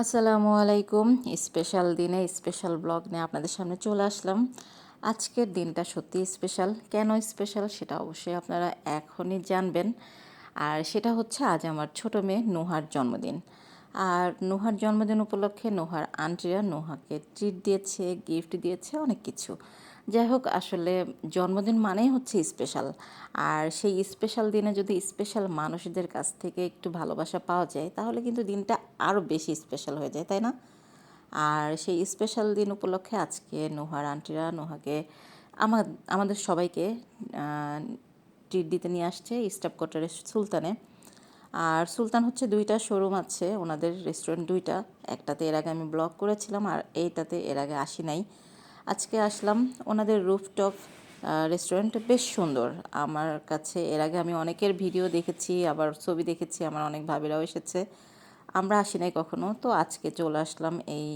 আসসালামু আলাইকুম। স্পেশাল দিনে স্পেশাল ব্লগ নিয়ে আপনাদের সামনে চলে আসলাম। আজকের দিনটা সত্যি স্পেশাল। কেন স্পেশাল সেটা অবশ্যই আপনারা এখনই জানবেন। আর সেটা হচ্ছে আজ আমার ছোটো মেয়ে নোহার জন্মদিন। আর নোহার জন্মদিন উপলক্ষে নোহার আন্টিরা নোহাকে ট্রিট দিয়েছে, গিফট দিয়েছে, অনেক কিছু। যাই হোক, আসলে জন্মদিন মানেই হচ্ছে স্পেশাল আর সেই স্পেশাল দিনে যদি স্পেশাল মানুষদের কাছ থেকে একটু ভালোবাসা পাওয়া যায়, তাহলে কিন্তু দিনটা আরও বেশি স্পেশাল হয়ে যায়, তাই না? আর সেই স্পেশাল দিন উপলক্ষে আজকে নোহার আন্টিরা নোহাকে আমার আমাদের সবাইকে ট্রিট দিতে নিয়ে আসছে স্টাফ কোয়ার্টারের সুলতানে। আর সুলতান হচ্ছে দুইটা শোরুম আছে, ওনাদের রেস্টুরেন্ট দুইটা। একটাতে এর আগে আমি ব্লগ করেছিলাম, আর এইটাতে এর আগে আসি নাই। আজকে আসলাম ওনাদের রুফটপ রেস্টুরেন্ট বেশ সুন্দর। আমার কাছে এর আগে আমি অনেকের ভিডিও দেখেছি, আবার ছবি দেখেছি, আমার অনেক ভাবিরাও এসেছে। আমরা আসি নাই কখনো, তো আজকে চলে আসলাম এই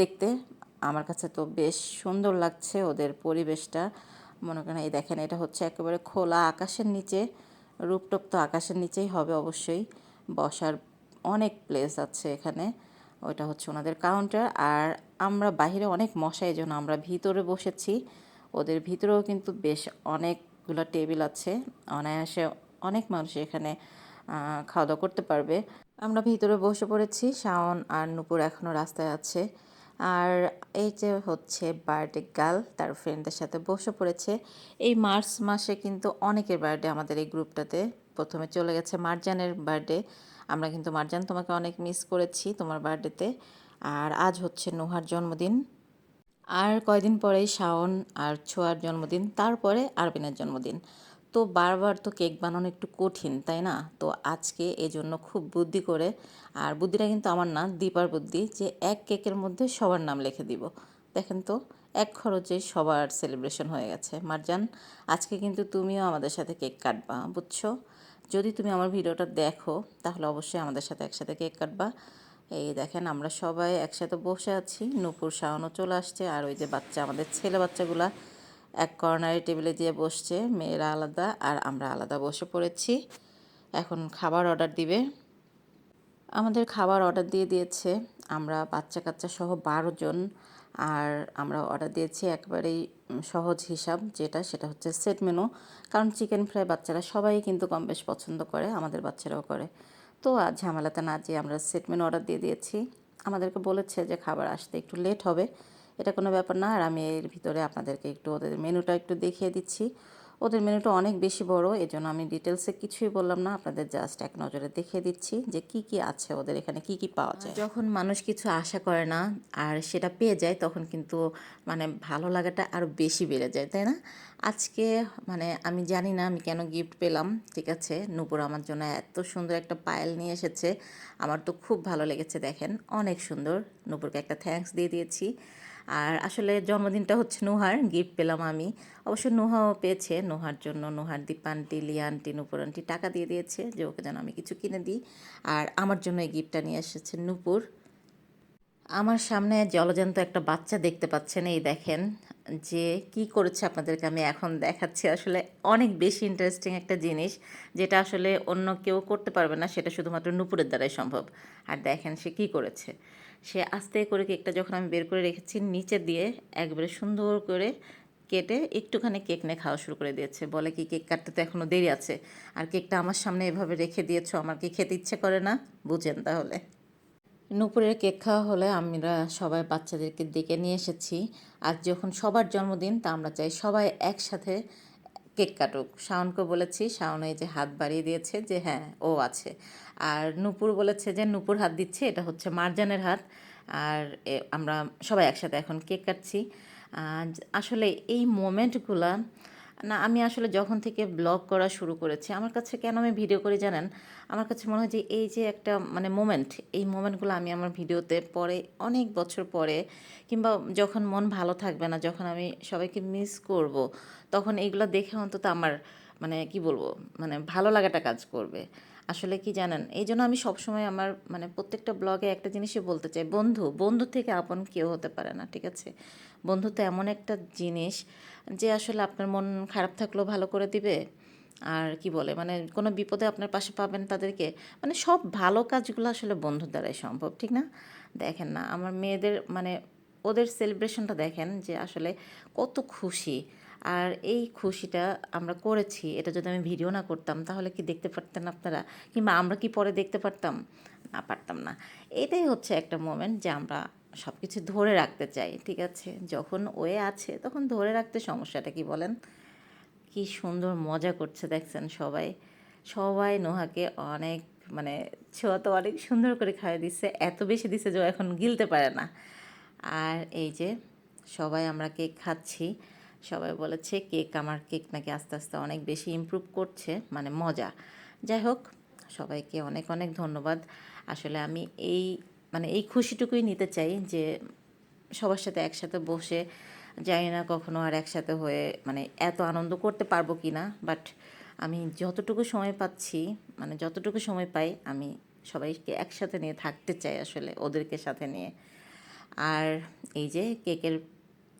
দেখতে। আমার কাছে তো বেশ সুন্দর লাগছে ওদের পরিবেশটা। মনে করেন, এই দেখেন, এটা হচ্ছে একেবারে খোলা আকাশের নিচে। রুপটপ তো আকাশের নিচেই হবে অবশ্যই। বসার অনেক প্লেস আছে এখানে। ওইটা হচ্ছে ওনাদের কাউন্টার আর আমরা বাহিরে অনেক মশা, এই জন্য আমরা ভিতরে বসেছি। ওদের ভিতরেও কিন্তু বেশ অনেকগুলো টেবিল আছে। অনায়াসে অনেক মানুষ এখানে খাওয়া দাওয়া করতে পারবে। আমরা ভিতরে বসে পড়েছি। শাওন আর নুপুর এখনও রাস্তায় আছে। আর এই যে হচ্ছে বার্থডে গার্ল, তার ফ্রেন্ডদের সাথে বসে পড়েছে। এই মার্চ মাসে কিন্তু অনেকের বার্থডে আমাদের এই গ্রুপটাতে প্রথমে চলে গেছে মার্জানের বার্থডে আমরা কিন্তু মার্জান তোমাকে অনেক মিস করেছি তোমার বার্থডেতে আর আজ হচ্ছে নোহার জন্মদিন। আর কয়দিন পরেই শাওন আর ছোয়ার জন্মদিন, তারপরে আরবিনের জন্মদিন। তো বারবার তো কেক বানানো একটু কঠিন, তাই না? তো আজকে এই জন্য খুব বুদ্ধি করে, আর বুদ্ধিটা কিন্তু আমার না, দীপার বুদ্ধি, যে এক কেকের মধ্যে সবার নাম লিখে দিব। দেখেন তো, এক খরচে সবার সেলিব্রেশন হয়ে গেছে। মারজান, আজকে কিন্তু তুমিও আমাদের সাথে কেক কাটবা, বুঝছ? যদি তুমি আমার ভিডিওটা দেখো, তাহলে অবশ্যই আমাদের সাথে একসাথে কেক কাটবা। এই দেখেন, আমরা সবাই একসাথে বসে আছি। নূপুর শাওনও চলে আসছে, আর ওই যে বাচ্চা, আমাদের ছেলে বাচ্চাগুলা এক কর্নারে টেবিলে দিয়ে বসছে। মেয়েরা আলাদা, আর আমরা আলাদা বসে পড়েছি। এখন খাবার অর্ডার দিবে। আমাদের খাবার অর্ডার দিয়ে দিয়েছে। আমরা বাচ্চা কাচ্চা সহ বারো জন আর আমরা অর্ডার দিয়েছি একবারেই সহজ হিসাব যেটা, সেটা হচ্ছে সেট মেনু কারণ চিকেন ফ্রাই বাচ্চারা সবাই কিন্তু কম বেশ পছন্দ করে, আমাদের বাচ্চারাও করে। তো আর ঝামেলাতে না যে আমরা সেট মেনু অর্ডার দিয়ে দিয়েছি। আমাদেরকে বলেছে যে খাবার আসতে একটু লেট হবে। এটা কোনো ব্যাপার না। আর আমি এর ভিতরে আপনাদেরকে একটু ওদের মেনুটা একটু দেখিয়ে দিচ্ছি। ওদের মেনুটা অনেক বেশি বড়, এজন্য আমি ডিটেলসে কিছুই বললাম না, আপনাদের জাস্ট এক নজরে দেখিয়ে দিচ্ছি যে কি কি আছে ওদের এখানে, কি কি পাওয়া যায়। যখন মানুষ কিছু আশা করে না আর সেটা পেয়ে যায়, তখন কিন্তু মানে ভালো লাগাটা আরও বেশি বেড়ে যায়, তাই না? আজকে মানে আমি জানি না আমি কেন গিফট পেলাম, ঠিক আছে? নূপুর আমার জন্য এত সুন্দর একটা পায়েল নিয়ে এসেছে, আমার তো খুব ভালো লেগেছে দেখেন, অনেক সুন্দর। নূপুরকে একটা থ্যাঙ্কস দিয়ে দিয়েছি। আর আসলে জন্মদিনটা হচ্ছে নোহার গিফট পেলাম আমি। অবশ্য নোহাও পেয়েছে, নোহার জন্য নোহার দীপান্টি লিয়ান্টি নুপুর আন্টি টাকা দিয়ে দিয়েছে যে ওকে যেন আমি কিছু কিনে দিই। আর আমার জন্য এই গিফটটা নিয়ে এসেছে নূপুর। আমার সামনে জলজান্ত একটা বাচ্চা দেখতে পাচ্ছেন, এই দেখেন। যে কি করেছে আপনাদেরকে আমি এখন দেখাচ্ছি। আসলে অনেক বেশি ইন্টারেস্টিং একটা জিনিস, যেটা আসলে অন্য কেউ করতে পারবে না, সেটা শুধুমাত্র নুপুরের দ্বারাই সম্ভব। আর দেখেন সে কি করেছে। সে আস্তে করে কেকটা যখন আমি বের করে রেখেছি, নিচে দিয়ে একবারে সুন্দর করে কেটে একটুখানি কেক নিয়ে খাওয়া শুরু করে দিয়েছে। বলে কি, কেক কাটতে তো এখনও দেরি আছে। আর কেকটা আমার সামনে এভাবে রেখে দিয়েছ, আমার কি খেতে ইচ্ছে করে না? বুঝেন তাহলে। নুপুরের কেক খাওয়া হলে আমরা সবাই বাচ্চাদেরকে ডেকে নিয়ে এসেছি। আর যখন সবার জন্মদিন, তা আমরা চাই সবাই একসাথে কেক কাটুক। শাওনকে বলেছি, শাওন এই যে হাত বাড়িয়ে দিয়েছে যে হ্যাঁ ও আছে। আর নুপুর বলেছে যে নুপুর হাত দিচ্ছে, এটা হচ্ছে মারজানের হাত। আর আমরা সবাই একসাথে এখন কেক কাটছি। আসলে এই মোমেন্টগুলা না, আমি আসলে যখন থেকে ব্লগ করা শুরু করেছি, আমার কাছে কেন আমি ভিডিও করে জানেন? আমার কাছে মনে হয় যে এই যে একটা মানে মোমেন্ট এই মোমেন্টগুলো আমি আমার ভিডিওতে পরে অনেক বছর পরে কিংবা যখন মন ভালো থাকবে না, যখন আমি সবাইকে মিস করব, তখন এইগুলো দেখে অন্তত আমার মানে কি বলব? মানে ভালো লাগাটা কাজ করবে। আসলে কি জানেন? এই জন্য আমি সবসময় আমার মানে প্রত্যেকটা ব্লগে একটা জিনিসই বলতে চাই, বন্ধু। বন্ধু থেকে আপন কেউ হতে পারে না, ঠিক আছে? বন্ধু তো এমন একটা জিনিস যে আসলে আপনার মন খারাপ থাকলেও ভালো করে দিবে। আর কি বলে মানে কোনো বিপদে আপনার পাশে পাবেন তাদেরকে। মানে সব ভালো কাজগুলো আসলে বন্ধুর দ্বারাই সম্ভব, ঠিক না? দেখেন না, আমার মেয়েদের মানে ওদের সেলিব্রেশনটা দেখেন যে আসলে কত খুশি। আর এই খুশিটা আমরা করেছি, এটা যদি আমি ভিডিও না করতাম, তাহলে কি দেখতে পারতেন আপনারা? কিংবা আমরা কি পরে দেখতে পারতাম? না পারতাম না। এটাই হচ্ছে একটা মোমেন্ট যে আমরা সব কিছু ধরে রাখতে চাই, ঠিক আছে? যখন ওয়ে আছে, তখন ধরে রাখতে সমস্যাটা কি বলেন? কি সুন্দর মজা করছে দেখছেন সবাই। সবাই নোহাকে অনেক মানে ছোঁয়া তো অনেক সুন্দর করে খাইয়ে দিচ্ছে এত বেশি দিচ্ছে যে এখন গিলতে পারে না। আর এই যে সবাই আমরা কেক খাচ্ছি সবাই বলেছে কেক, আমার কেক নাকি আস্তে আস্তে অনেক বেশি ইমপ্রুভ করছে মানে মজা। যাই হোক, সবাইকে অনেক অনেক ধন্যবাদ। আসলে আমি এই মানে এই খুশিটুকুই নিতে চাই যে সবার সাথে একসাথে বসে, জানি না কখনো আর একসাথে হয়ে মানে এত আনন্দ করতে পারব কি না বাট আমি যতটুকু সময় পাচ্ছি মানে যতটুকু সময় পাই, আমি সবাইকে একসাথে নিয়ে থাকতে চাই আসলে ওদেরকে সাথে নিয়ে। আর এই যে কেকের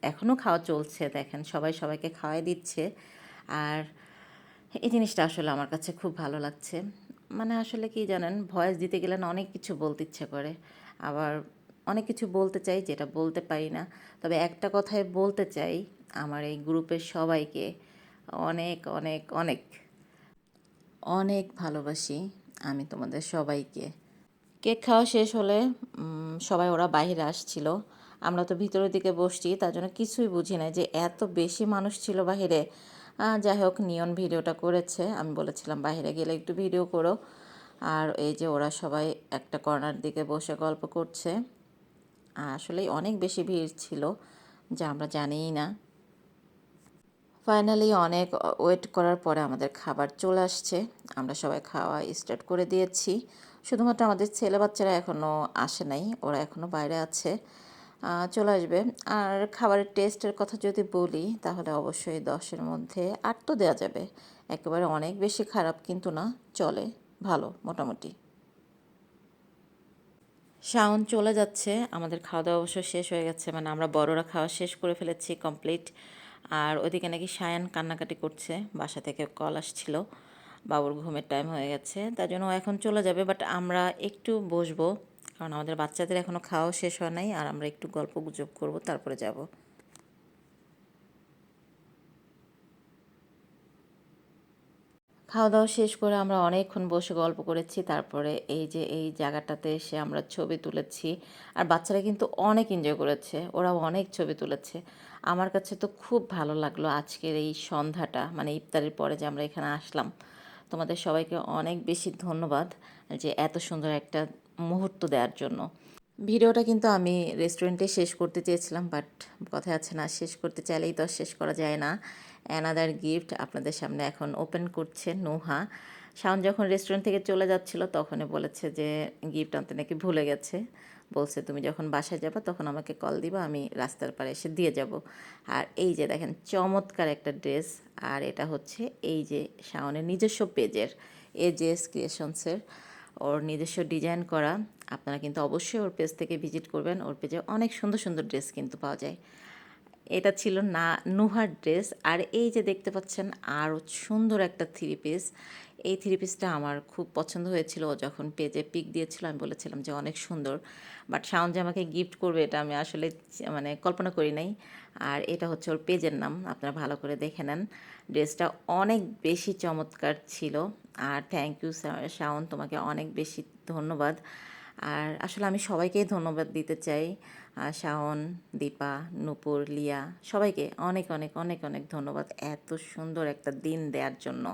এখনও খাওয়া চলছে, দেখেন সবাই সবাইকে খাওয়াই দিচ্ছে। আর এই জিনিসটা আসলে আমার কাছে খুব ভালো লাগছে। মানে আসলে কি জানেন, ভয়েস দিতে গেলে না অনেক কিছু বলতে ইচ্ছে করে। আবার অনেক কিছু বলতে চাই যেটা বলতে পারি না। তবে একটা কথাই বলতে চাই, আমার এই গ্রুপের সবাইকে অনেক অনেক অনেক অনেক ভালোবাসি আমি তোমাদের সবাইকে। কেক খাওয়া শেষ হলে সবাই ওরা বাইরে আসছিল। আমরা তো ভিতরের দিকে বসছি, তার জন্য কিছুই বুঝি না যে এত বেশি মানুষ ছিল বাহিরে। যাই হোক, নিয়ন ভিডিওটা করেছে। আমি বলেছিলাম বাইরে গেলে একটু ভিডিও করো। আর এই যে ওরা সবাই একটা কর্নার দিকে বসে গল্প করছে। আসলেই অনেক বেশি ভিড় ছিল, যা আমরা জানিই না। ফাইনালি অনেক ওয়েট করার পরে আমাদের খাবার চলে আসছে। আমরা সবাই খাওয়া স্টার্ট করে দিয়েছি। শুধুমাত্র আমাদের ছেলে বাচ্চারা এখনও আসে নাই, ওরা এখনও বাইরে আছে। চলে আসবে। আর খাবারের টেস্টের কথা যদি বলি, তাহলে অবশ্যই দশের মধ্যে আট তো দেওয়া যাবে। একেবারে অনেক বেশি খারাপ কিন্তু না, চলে ভালো মোটামুটি। শাওন চলে যাচ্ছে, আমাদের খাওয়া দাওয়া অবশ্য শেষ হয়ে গেছে মানে আমরা বড়রা খাওয়া শেষ করে ফেলেছি কমপ্লিট আর ওইদিকে নাকি সায়ান কান্নাকাটি করছে, বাসা থেকে কল আসছিল, বাবুর ঘুমের টাইম হয়ে গেছে, তার জন্য এখন চলে যাবে বাট আমরা একটু বসবো। কারণ আমাদের বাচ্চাদের এখনও খাওয়া শেষ হয় নাই, আর আমরা একটু গল্প গুজব করব, তারপরে যাব। খাওয়া দাওয়া শেষ করে আমরা অনেকক্ষণ বসে গল্প করেছি, তারপরে এই যে এই জায়গাটাতে এসে আমরা ছবি তুলেছি, আর বাচ্চারা কিন্তু অনেক এনজয় করেছে, ওরাও অনেক ছবি তুলেছে। আমার কাছে তো খুব ভালো লাগল আজকের এই সন্ধ্যাটা মানে ইফতারের পরে যে আমরা এখানে আসলাম। তোমাদের সবাইকে অনেক বেশি ধন্যবাদ যে এত সুন্দর একটা মুহূর্ত দেওয়ার জন্য। ভিডিওটা কিন্তু আমি রেস্টুরেন্টে শেষ করতে চেয়েছিলাম বাট কথা আছে না, শেষ করতে চাইলেই তো শেষ করা যায় না। অ্যানাদার গিফট আপনাদের সামনে এখন ওপেন করছে নোহা। শাওন যখন রেস্টুরেন্ট থেকে চলে যাচ্ছিল, তখনই বলেছে যে গিফট আনতে নাকি ভুলে গেছে। বলছে, তুমি যখন বাসায় যাবে, তখন আমাকে কল দিবা, আমি রাস্তার পাড়ে এসে দিয়ে যাব। আর এই যে দেখেন, চমৎকার একটা ড্রেস আর এটা হচ্ছে এই যে শাওনের নিজস্ব পেজের এজেস ক্রিয়েশনসের ওর নিজস্ব ডিজাইন করা, আপনারা কিন্তু অবশ্যই ওর পেজ থেকে ভিজিট করবেন। ওর পেজে অনেক সুন্দর সুন্দর ড্রেস কিন্তু পাওয়া যায়। এটা ছিল না, নুহার ড্রেস আর এই যে দেখতে পাচ্ছেন, আরও সুন্দর একটা থ্রি পিস এই থ্রি পিসটা আমার খুব পছন্দ হয়েছিল। যখন পেজে পিক দিয়েছিল, আমি বলেছিলাম যে অনেক সুন্দর। বাট শাওন যে আমাকে গিফট করবে, এটা আমি আসলে মানে কল্পনা করি নাই। আর এটা হচ্ছে ওর পেজের নাম, আপনারা ভালো করে দেখে নেন। ড্রেসটা অনেক বেশি চমৎকার ছিল। আর থ্যাংক ইউ শাওন, তোমাকে অনেক বেশি ধন্যবাদ। আর আসলে আমি সবাইকেই ধন্যবাদ দিতে চাই। শাওন, দীপা, নূপুর, লিয়া, সবাইকে অনেক অনেক অনেক অনেক ধন্যবাদ এত সুন্দর একটা দিন দেওয়ার জন্য।